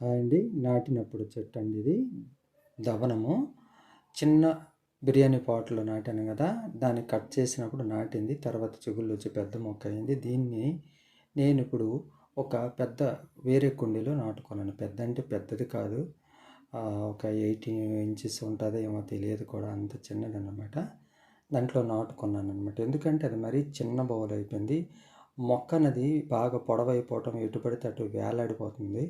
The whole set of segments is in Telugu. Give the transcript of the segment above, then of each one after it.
అండి నాటినప్పుడు చెట్టు అండి ఇది. దవనము. చిన్న బిర్యానీ పాట్లో నాటాను కదా దాన్ని కట్ చేసినప్పుడు నాటింది. తర్వాత చిగుళ్ళు వచ్చి పెద్ద మొక్క అయింది. దీన్ని నేను ఇప్పుడు ఒక పెద్ద వేరే కుండీలో నాటుకున్నాను. పెద్ద అంటే పెద్దది కాదు. ఒక ఎయిటీ ఇంచెస్ ఉంటుందో ఏమో తెలియదు కూడా అంత చిన్నది అనమాట దాంట్లో నాటుకున్నాను అనమాట ఎందుకంటే అది మరీ చిన్న బౌల్ అయిపోయింది. మొక్క అనేది బాగా పొడవైపోవటం ఎటు పడితే అటు వేలాడిపోతుంది.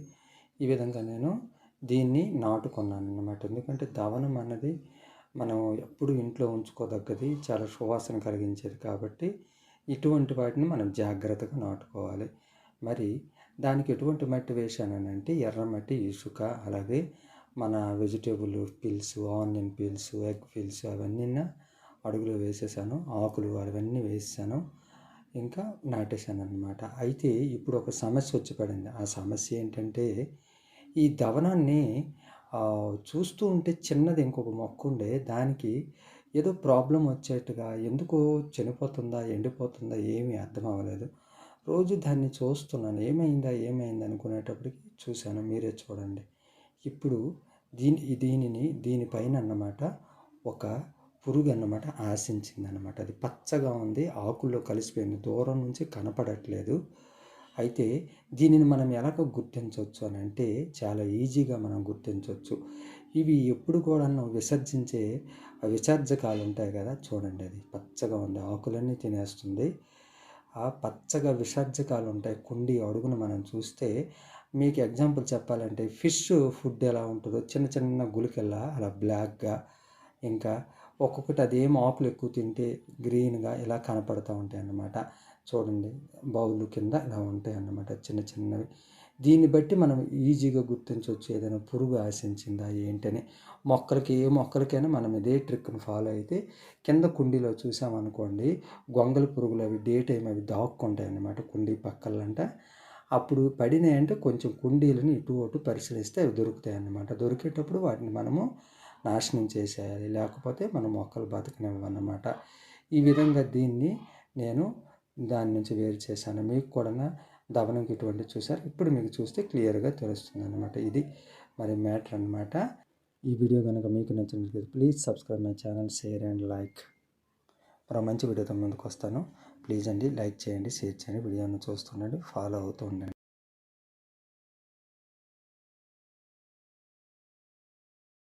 ఈ విధంగా నేను దీన్ని నాటుకున్నాను అన్నమాట. ఎందుకంటే దవనం అన్నది మనం ఎప్పుడు ఇంట్లో ఉంచుకోదగ్గది చాలా సువాసన కలిగించేది కాబట్టి ఇటువంటి వాటిని మనం జాగ్రత్తగా నాటుకోవాలి. మరి దానికి ఎటువంటి మట్టి వేసానంటే ఎర్రమట్టి ఇసుక అలాగే మన vegetable peels onion peels egg peels అవన్నీ అడుగులో వేసేసాను ఆకులు అవన్నీ వేసాను ఇంకా నాటేశాను అనమాట అయితే ఇప్పుడు ఒక సమస్య వచ్చి పడింది. ఆ సమస్య ఏంటంటే ఈ దవనాన్ని చూస్తూ ఉంటే చిన్నది ఇంకొక మొక్క ఉండే దానికి ఏదో ప్రాబ్లం వచ్చేట్టుగా ఎందుకు చనిపోతుందా ఎండిపోతుందా ఏమీ అర్థం అవ్వలేదు. రోజు దాన్ని చూస్తున్నాను. ఏమైందా ఏమైంది అనుకునేటప్పటికి చూశాను. మీరే చూడండి. ఇప్పుడు దీని దీనిని దీనిపైన అన్నమాట ఒక పురుగు అన్నమాట ఆశించింది అన్నమాట అది పచ్చగా ఉంది ఆకుల్లో కలిసిపోయింది. దూరం నుంచి కనపడట్లేదు. అయితే దీనిని మనం ఎలాగ గుర్తించవచ్చు అని అంటే చాలా ఈజీగా మనం గుర్తించవచ్చు. ఇవి ఎప్పుడు కూడా విసర్జించే విసర్జకాలు ఉంటాయి కదా చూడండి అది పచ్చగా ఉంది ఆకులన్నీ తినేస్తుంది. ఆ పచ్చగా విసర్జకాలు ఉంటాయి కుండి అడుగును మనం చూస్తే మీకు ఎగ్జాంపుల్ చెప్పాలంటే ఫిష్ ఫుడ్ ఎలా ఉంటుందో చిన్న చిన్న గులికెల్లా అలా బ్లాక్గా ఇంకా ఒక్కొక్కటి అదేం ఆకులు ఎక్కువ తింటే గ్రీన్గా ఇలా కనపడుతూ ఉంటాయి అన్నమాట చూడండి బౌలు కింద ఇలా ఉంటాయి అన్నమాట చిన్న చిన్నవి. దీన్ని బట్టి మనం ఈజీగా గుర్తించవచ్చు ఏదైనా పురుగు ఆశించిందా ఏంటని. మొక్కలకి ఏ మొక్కలకైనా మనం ఇదే ట్రిక్ను ఫాలో అయితే కింద కుండీలో చూసామనుకోండి గొంగల పురుగులు అవి డే టైం అవి దాక్కుంటాయి అన్నమాట కుండీ పక్కలంట. అప్పుడు పడినాయంటే కొంచెం కుండీలను ఇటు అటు పరిశీలిస్తే అవి దొరుకుతాయి అన్నమాట. దొరికేటప్పుడు వాటిని మనము నాశనం చేసేయాలి లేకపోతే మన మొక్కలు బతకనివ్వన్నమాట ఈ విధంగా దీన్ని నేను దాని నుంచి వేరు చేశాను. మీకు కూడా దవనంకి ఇటువంటి చూసారు ఇప్పుడు మీకు చూస్తే క్లియర్గా తెలుస్తుంది అనమాట ఇది. మరి మ్యాటర్ అనమాట ఈ వీడియో కనుక మీకు నచ్చినట్లయితే please subscribe my channel share and like. మరో మంచి వీడియోతో ముందుకు వస్తాను. ప్లీజ్ అండి లైక్ చేయండి షేర్ చేయండి. వీడియోను చూస్తుండండి ఫాలో అవుతూ ఉండండి.